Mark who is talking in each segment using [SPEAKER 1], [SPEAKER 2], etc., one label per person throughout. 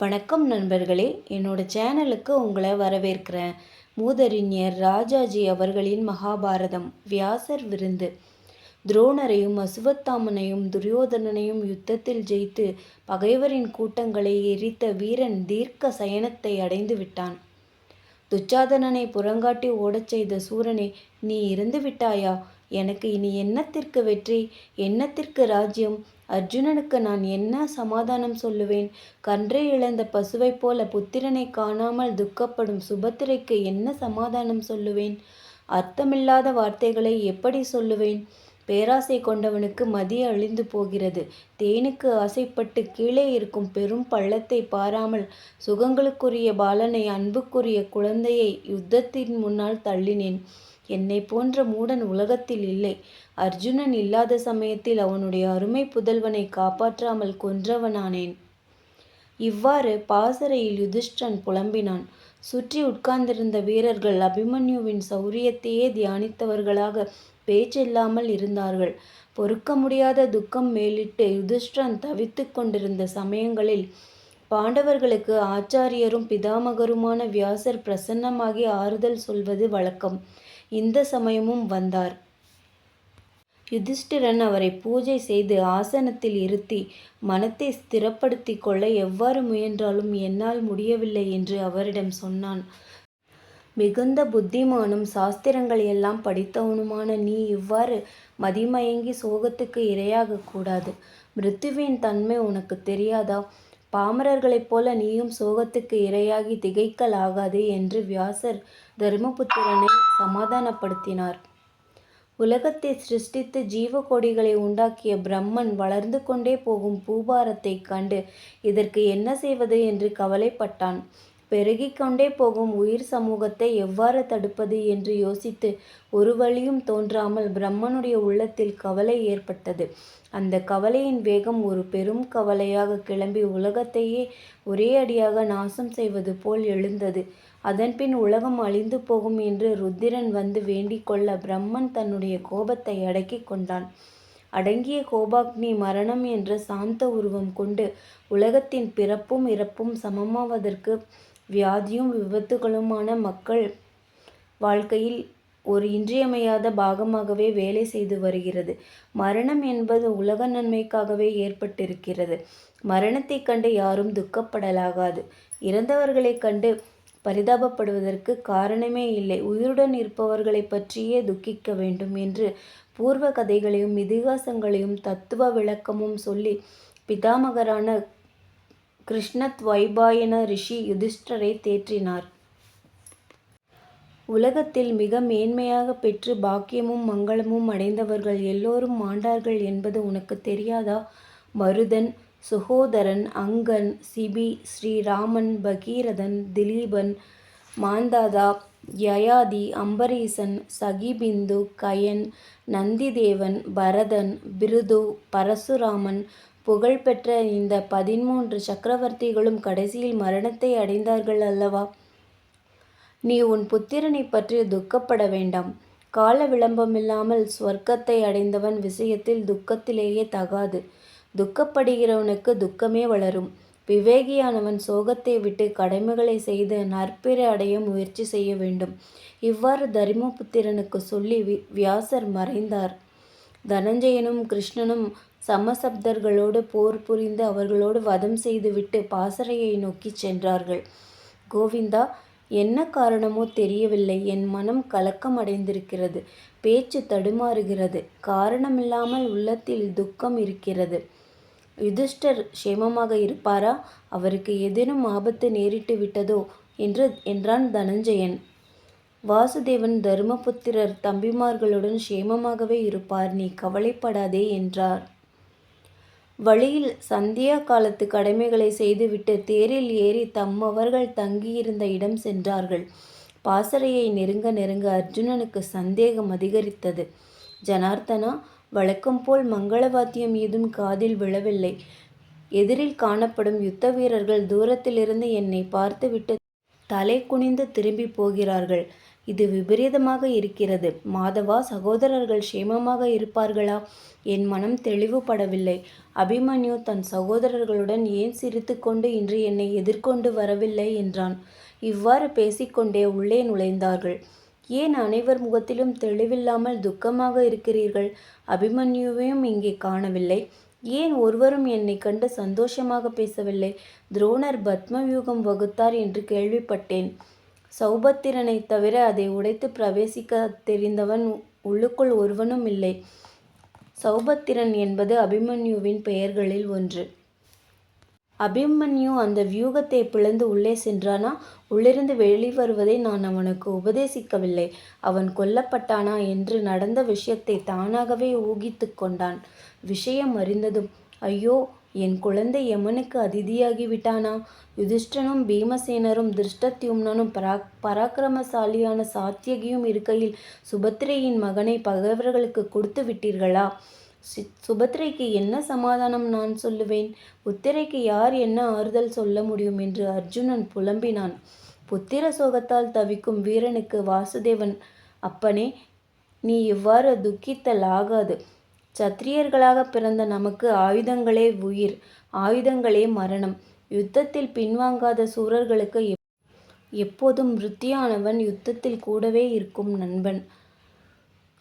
[SPEAKER 1] வணக்கம் நண்பர்களே. என்னோட சேனலுக்கு உங்களை வரவேற்கிறேன். மூதறிஞர் ராஜாஜி அவர்களின் மகாபாரதம் வியாசர் விருந்து. துரோணரையும் அசுவத்தாமனையும் துரியோதனனையும் யுத்தத்தில் ஜெயித்து பகைவரின் கூட்டங்களை எரித்த வீரன் தீர்க்க சயனத்தை அடைந்து விட்டான். துச்சாதனனை புறங்காட்டி ஓடச் செய்த சூரனே நீ இறந்து விட்டாயா? எனக்கு இனி என்னத்திற்கு வெற்றி? என்னத்திற்கு ராஜ்யம்? அர்ஜுனனுக்கு நான் என்ன சமாதானம் சொல்லுவேன்? கன்றை இழந்த பசுவைப் போல புத்திரனை காணாமல் துக்கப்படும் சுபத்திரைக்கு என்ன சமாதானம் சொல்லுவேன்? அர்த்தமில்லாத வார்த்தைகளை எப்படி சொல்லுவேன்? பேராசை கொண்டவனுக்கு மதி அழிந்து போகிறது. தேனுக்கு ஆசைப்பட்டு கீழே இருக்கும் பெரும் பள்ளத்தை பாராமல் சுகங்களுக்குரிய பாலனை அன்புக்குரிய குழந்தையை யுத்தத்தின் முன்னால் தள்ளினேன். என்னை போன்ற மூடன் உலகத்தில் இல்லை. அர்ஜுனன் இல்லாத சமயத்தில் அவனுடைய அருமை புதல்வனை காப்பாற்றாமல் கொன்றவனானேன். இவ்வாறு பாசறையில் யுதிஷ்டன் புலம்பினான். சுற்றி உட்கார்ந்திருந்த வீரர்கள் அபிமன்யுவின் சௌரியத்தையே தியானித்தவர்களாக பேச்சில்லாமல் இருந்தார்கள். பொறுக்க முடியாத துக்கம் மேலிட்டு யுதிஷ்டன் தவித்து கொண்டிருந்த சமயங்களில் பாண்டவர்களுக்கு ஆச்சாரியரும் பிதாமகருமான வியாசர் பிரசன்னமாகி ஆறுதல் சொல்வது வழக்கம். இந்த சமயமும் வந்தார். யுதிஷ்டிரன் அவரை பூஜை செய்து ஆசனத்தில் இருத்தி மனத்தை ஸ்திரப்படுத்தி கொள்ள எவ்வாறு முயன்றாலும் என்னால் முடியவில்லை என்று அவரிடம் சொன்னான். மிகுந்த புத்திமானும் சாஸ்திரங்கள் எல்லாம் படித்தவனுமான நீ இவ்வாறு மதிமயங்கி சோகத்துக்கு இரையாக கூடாது. மிருத்துவின் தன்மை உனக்கு தெரியாதா? பாமரர்களைப் போல நீயும் சோகத்துக்கு இரையாகி திகைக்கலாகாதே என்று வியாசர் தர்மபுத்திரனை சமாதானப்படுத்தினார். உலகத்தை சிருஷ்டித்து ஜீவகோடிகளை உண்டாக்கிய பிரம்மன் வளர்ந்து கொண்டே போகும் பூபாரத்தைக் கண்டு இதற்கு என்ன செய்வது என்று கவலைப்பட்டான். பெருகிக்கொண்டே போகும் உயிர் சமூகத்தை எவ்வாறு தடுப்பது என்று யோசித்து ஒரு வழியும் தோன்றாமல் பிரம்மனுடைய உள்ளத்தில் கவலை ஏற்பட்டது. அந்த கவலையின் வேகம் ஒரு பெரும் கவலையாக கிளம்பி உலகத்தையே ஒரே அடியாக நாசம் செய்வது போல் எழுந்தது. அதன்பின் உலகம் அழிந்து போகும் என்று ருத்திரன் வந்து வேண்டிக்கொள்ள பிரம்மன் தன்னுடைய கோபத்தை அடக்கி கொண்டான். அடங்கிய கோபாக்னி மரணம் என்ற சாந்த உருவம் கொண்டு உலகத்தின் பிறப்பும் இறப்பும் சமமாவதற்கு வியாதியும் விபத்துகளுமான மக்கள் வாழ்க்கையில் ஒரு இன்றியமையாத பாகமாகவே வேலை செய்து வருகிறது. மரணம் என்பது உலக நன்மைக்காகவே ஏற்பட்டிருக்கிறது. மரணத்தைக் கண்டு யாரும் துக்கப்படலாகாது. இறந்தவர்களைக் கண்டு பரிதாபப்படுவதற்கு காரணமே இல்லை. உயிருடன் இருப்பவர்களை பற்றியே துக்கிக்க வேண்டும் என்று பூர்வ கதைகளையும் இதிகாசங்களையும் தத்துவ விளக்கமும் சொல்லி பிதாமகரான கிருஷ்ணத்வைபாயன ரிஷி யுதிஷ்டரை தேற்றினார். உலகத்தில் மிக மேன்மையாக பெற்று பாக்கியமும் மங்களமும் அடைந்தவர்கள் எல்லோரும் மாண்டார்கள் என்பது உனக்கு தெரியாதா? மருதன் சுகோதரன் அங்கன் சிபி ஸ்ரீராமன் பகீரதன் திலீபன் மாந்தாதா யயாதி அம்பரீசன் சகிபிந்து கயன் நந்திதேவன் பரதன் பிருது பரசுராமன் புகழ்பெற்ற இந்த பதிமூன்று சக்கரவர்த்திகளும் கடைசியில் மரணத்தை அடைந்தார்கள் அல்லவா? நீ உன் புத்திரனை பற்றி துக்கப்பட வேண்டாம். கால விளம்பமில்லாமல் ஸ்வர்க்கத்தை அடைந்தவன் விஷயத்தில் துக்கத்திலேயே தகாது. துக்கப்படுகிறவனுக்கு துக்கமே வளரும். விவேகியானவன் சோகத்தை விட்டு கடமைகளை செய்து நற்பெற அடைய முயற்சி செய்ய வேண்டும். இவ்வாறு தரிமபுத்திரனுக்கு சொல்லி வியாசர் மறைந்தார். தனஞ்சயனும் கிருஷ்ணனும் சமசப்தர்களோடு போர் புரிந்து அவர்களோடு வதம் செய்துவிட்டு பாசறையை நோக்கி சென்றார்கள். கோவிந்தா என்ன காரணமோ தெரியவில்லை. என் மனம் கலக்கம் அடைந்திருக்கிறது பேச்சு தடுமாறுகிறது. காரணமில்லாமல் உள்ளத்தில் துக்கம் இருக்கிறது. யுதிஷ்டர் க்ஷேமமாக இருப்பாரா? அவருக்கு ஏதேனும் ஆபத்து நேரிட்டு விட்டதோ? என்று என்றான் தனஞ்சயன். வாசுதேவன் தர்மபுத்திரர் தம்பிமார்களுடன் க்ஷேமமாகவே இருப்பார். நீ கவலைப்படாதே என்றார். வழியில் சந்தியா காலத்து கடமைகளை செய்துவிட்டு தேரில் ஏறி தம்மவர்கள் தங்கியிருந்த இடம் சென்றார்கள். பாசறையை நெருங்க நெருங்க அர்ஜுனனுக்கு சந்தேகம் அதிகரித்தது. ஜனார்த்தனா வழக்கம் போல் மங்களவாத்தியம் ஏதும் காதில் விழவில்லை. எதிரில் காணப்படும் யுத்த வீரர்கள் தூரத்திலிருந்து என்னை பார்த்துவிட்டு தலை குனிந்து திரும்பி போகிறார்கள். இது விபரீதமாக இருக்கிறது. மாதவா சகோதரர்கள் க்ஷேமமாக இருப்பார்களா? என் மனம் தெளிவுபடவில்லை. அபிமன்யு தன் சகோதரர்களுடன் ஏன் சிரித்துக்கொண்டு இன்று என்னை எதிர்கொண்டு வரவில்லை என்றான். இவ்வாறு பேசிக்கொண்டே உள்ளே நுழைந்தார்கள். ஏன் அனைவர் முகத்திலும் தெளிவில்லாமல் துக்கமாக இருக்கிறீர்கள்? அபிமன்யுவையும் இங்கே காணவில்லை. ஏன் ஒருவரும் என்னை கண்டு சந்தோஷமாக பேசவில்லை? துரோணர் பத்மவியூகம் வகுத்தார் என்று கேள்விப்பட்டேன். சௌபத்திரனை தவிர அதை உடைத்து பிரவேசிக்க தெரிந்தவன் உள்ளுக்குள் ஒருவனும் இல்லை. சௌபத்திரன் என்பது அபிமன்யுவின் பெயர்களில் ஒன்று. அபிமன்யு அந்த வியூகத்தை பிளந்து உள்ளே சென்றானா? உள்ளிருந்து வெளிவருவதை நான் அவனுக்கு உபதேசிக்கவில்லை. அவன் கொல்லப்பட்டானா என்று நடந்த விஷயத்தை தானாகவே ஊகித்து கொண்டான். விஷயம் அறிந்ததும் ஐயோ என் குழந்தை யமனுக்கு அதிதியாகி விட்டானா? யுதிஷ்டனும் பீமசேனரும் திருஷ்டத்யும்னனும் பராக் பராக்கிரமசாலியான சாத்தியகியும் இருக்கையில் சுபத்ரையின் மகனை பகைவர்களுக்கு கொடுத்து விட்டீர்களா? சுபத்ரைக்கு என்ன சமாதானம் நான் சொல்லுவேன்? புத்திரைக்கு யார் என்ன ஆறுதல் சொல்ல முடியும்? என்று அர்ஜுனன் புலம்பினான். புத்திர சோகத்தால் தவிக்கும் வீரனுக்கு வாசுதேவன் அப்பனே நீ இவ்வாறு துக்கித்தல் ஆகாது சத்திரியர்களாக பிறந்த நமக்கு ஆயுதங்களே உயிர் ஆயுதங்களே மரணம். யுத்தத்தில் பின்வாங்காத சூரர்களுக்கு எப்போதும் விருத்தியானவன் யுத்தத்தில் கூடவே இருக்கும் நண்பன்.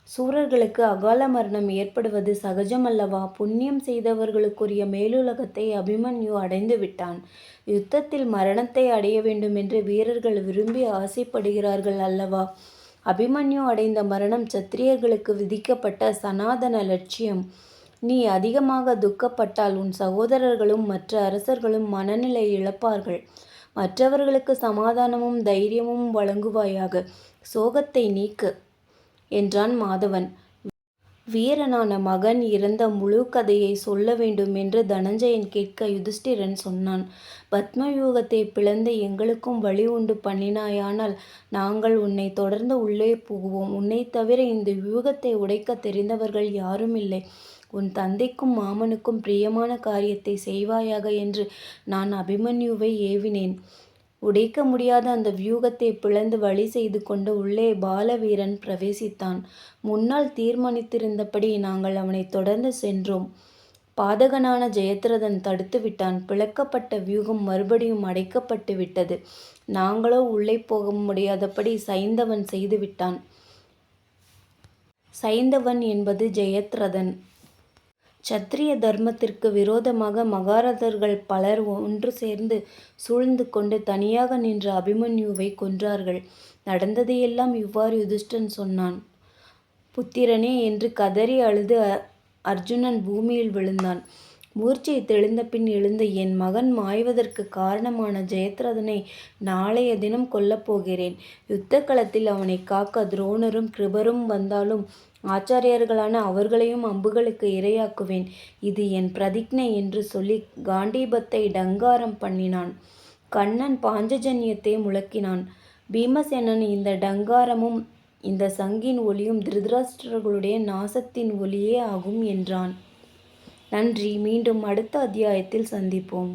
[SPEAKER 1] சூரர்களுக்கு அகால மரணம் ஏற்படுவது சகஜமல்லவா? புண்ணியம் செய்தவர்களுக்குரிய மேலுலகத்தை அபிமன்யு அடைந்து விட்டான். யுத்தத்தில் மரணத்தை அடைய வேண்டும் என்று வீரர்கள் விரும்பி ஆசைப்படுகிறார்கள் அல்லவா? அபிமன்யு அடைந்த மரணம் சத்திரியர்களுக்கு விதிக்கப்பட்ட சனாதன லட்சியம். நீ அதிகமாக துக்கப்பட்டால் உன் சகோதரர்களும் மற்ற அரசர்களும் மனநிலை இழப்பார்கள். மற்றவர்களுக்கு சமாதானமும் தைரியமும் வழங்குவாயாக. சோகத்தை நீக்கு. என்றான் மாதவன். வீரனான மகன் இறந்த முழு கதையை சொல்ல வேண்டும் என்று தனஞ்சயன் கேட்க யுதிஷ்டிரன் சொன்னான். பத்மயூகத்தை பிளந்து எங்களுக்கும் வழி உண்டு பண்ணினாயானால் நாங்கள் உன்னை தொடர்ந்து உள்ளே புகுவோம். உன்னை தவிர இந்த வியூகத்தை உடைக்க தெரிந்தவர்கள் யாரும் இல்லை. உன் தந்தைக்கும் மாமனுக்கும் பிரியமான காரியத்தை செய்வாயாக என்று நான் அபிமன்யுவை ஏவினேன். உடைக்க முடியாத அந்த வியூகத்தை பிளந்து வழி செய்து கொண்டு உள்ளே பாலவீரன் பிரவேசித்தான். முன்னால் தீர்மானித்திருந்தபடி நாங்கள் அவனை தொடர்ந்து சென்றோம். பாதகனான ஜெயத்ரதன் தடுத்து விட்டான். பிளக்கப்பட்ட வியூகம் மறுபடியும் அடைக்கப்பட்டு விட்டது. நாங்களோ உள்ளே போக முடியாதபடி சைந்தவன் செய்துவிட்டான் சைந்தவன் என்பது ஜெயத்ரதன். சத்திரிய தர்மத்திற்கு விரோதமாக மகாரதர்கள் பலர் ஒன்று சேர்ந்து சூழ்ந்து கொண்டு தனியாக நின்ற அபிமன்யுவை கொன்றார்கள். நடந்ததையெல்லாம் இவ்வாறு யுதிஷ்டன் சொன்னான். புத்திரனே என்று கதறி அழுது அர்ஜுனன் பூமியில் விழுந்தான். மூர்ச்சை தெளிந்த பின் எழுந்த என் மகன் மாய்வதற்கு காரணமான ஜெயத்ரதனை நாளைய தினம் கொல்லப் போகிறேன். யுத்த களத்தில் அவனை காக்க துரோணரும் கிருபரும் வந்தாலும் ஆச்சாரியர்களான அவர்களையும் அம்புகளுக்கு இரையாக்குவேன். இது என் பிரதிக்ஞை என்று சொல்லி காண்டீபத்தை டங்காரம் பண்ணினான். கண்ணன் பாஞ்சஜன்யத்தை முழக்கினான். பீமசேனன் இந்த டங்காரமும் இந்த சங்கின் ஒளியும் திருதராஷ்டிரர்களுடைய நாசத்தின் ஒளியே ஆகும் என்றான். நன்றி. மீண்டும் அடுத்த அத்தியாயத்தில் சந்திப்போம்.